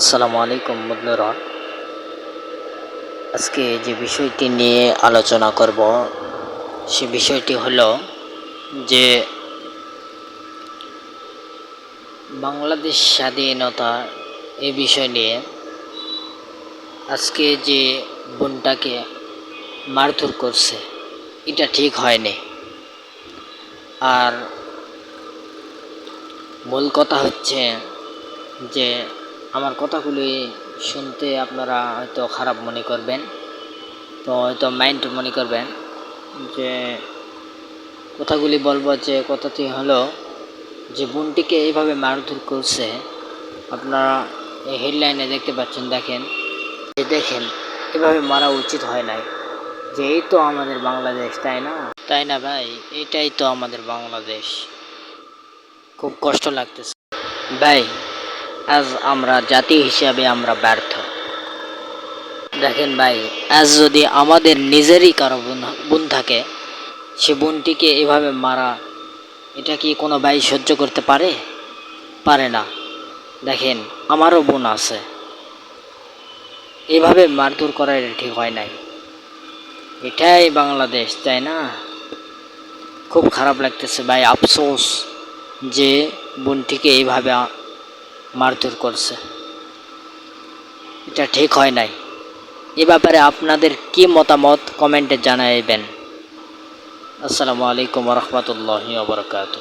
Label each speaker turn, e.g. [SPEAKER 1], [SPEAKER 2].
[SPEAKER 1] আসসালামু আলাইকুম বন্ধুরা। আজকে যে বিষয়টি নিয়ে আলোচনা করব, সে বিষয়টি হলো যে বাংলাদেশ স্বাধীনতা এই বিষয় নিয়ে। আজকে যে বোনটাকে মারধর করছে, এটা ঠিক হয়নি। আর মূল কথা হচ্ছে যে আমার কথাগুলি শুনতে আপনারা হয়তো খারাপ মনে করবেন। তো হয়তো মাইন্ড মনে করবেন যে কথাগুলি বলব যে কথাটি হলো যে বোনটিকে এইভাবে মারধর করছে। আপনারা এই হেডলাইনে দেখতে পাচ্ছেন, দেখেন। যে দেখেন, এভাবে মারা উচিত হয় নাই। যে এই তো আমাদের বাংলাদেশ, তাই না? তাই না ভাই? এটাই তো আমাদের বাংলাদেশ। খুব কষ্ট লাগতেছে। ভাই আজ আমরা জাতি হিসাবে আমরা ব্যর্থ। দেখেন ভাই, আজ যদি আমাদের নিজেরই কারও বোন থাকে, সে বোনটিকে এভাবে মারা, এটা কি কোনো ভাই সহ্য করতে পারে? পারে না। দেখেন, আমারও বোন আছে। এভাবে মারধর করা এটা ঠিক হয় নাই। এটাই বাংলাদেশ, তাই না? খুব খারাপ লাগতেছে ভাই, আফসোস যে বোনটিকে এইভাবে মারধর করছে। এটা ঠিক হয় নাই। এ ব্যাপারে আপনাদের কি মতামত কমেন্টে জানাইবেন। আসসালামু আলাইকুম রহমতুল্লাহ বরকাত